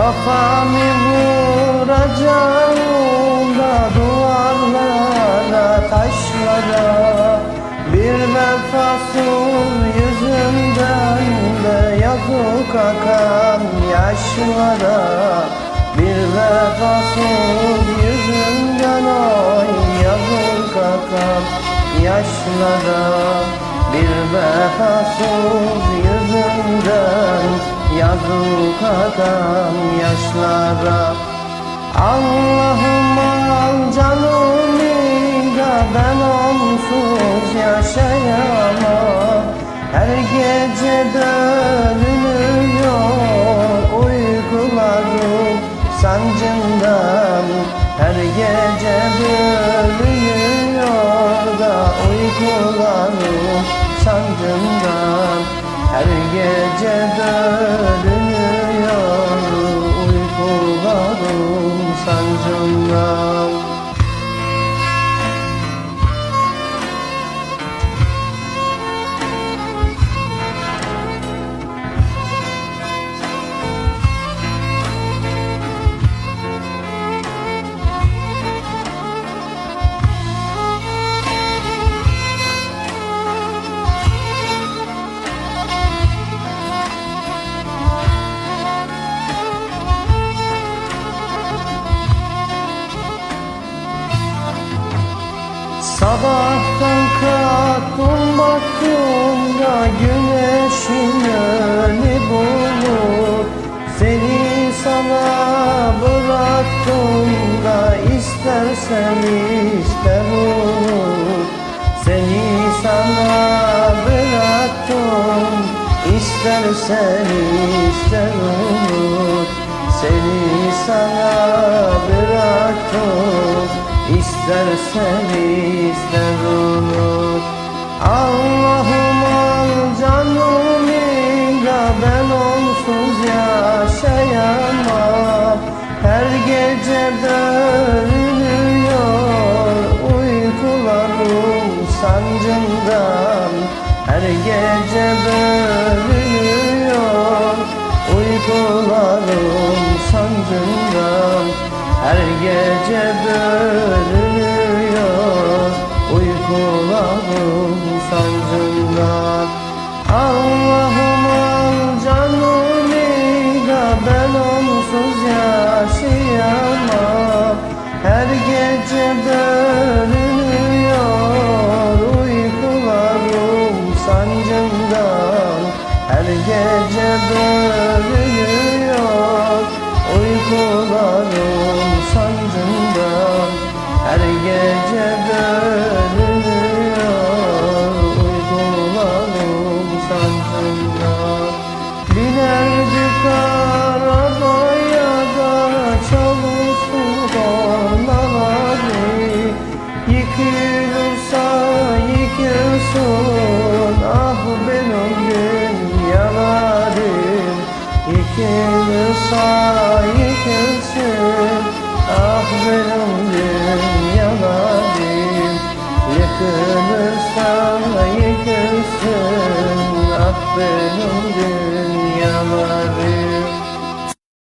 Kafamı vuracağım da duvarlara taşlara. Bir vefasız yüzünden de yazık akan yaşlara. Bir vefasız yüzünden oy yazık akan yaşlara. Bir vefasız yazık akan yaşlara Allah'ım al canımı da ben onsuz yaşayamam. Her gece dönülüyor uykularım sancımdan. Her gece Sabahtan kalktım baktım da güneşin önü bulut. Seni sana bıraktım da istersen iste bulut Seni sana bıraktım istersen iste bulut Seni sana bıraktım İstersen ister unut Allah'ım al canımı da ben onsuz yaşayamam. Her gece dönüyor uykularım sancımdan Her gece bölünüyor uykularım sancımdan her gece bölünüyor gece bölünüyor uykularım sancımdan Her gece bölünüyor uykularım sancımdan Her gece bölünüyor yıkılsın ah benim dünyalarım Yıkılırsa yıkılsın ah benim dünyalarım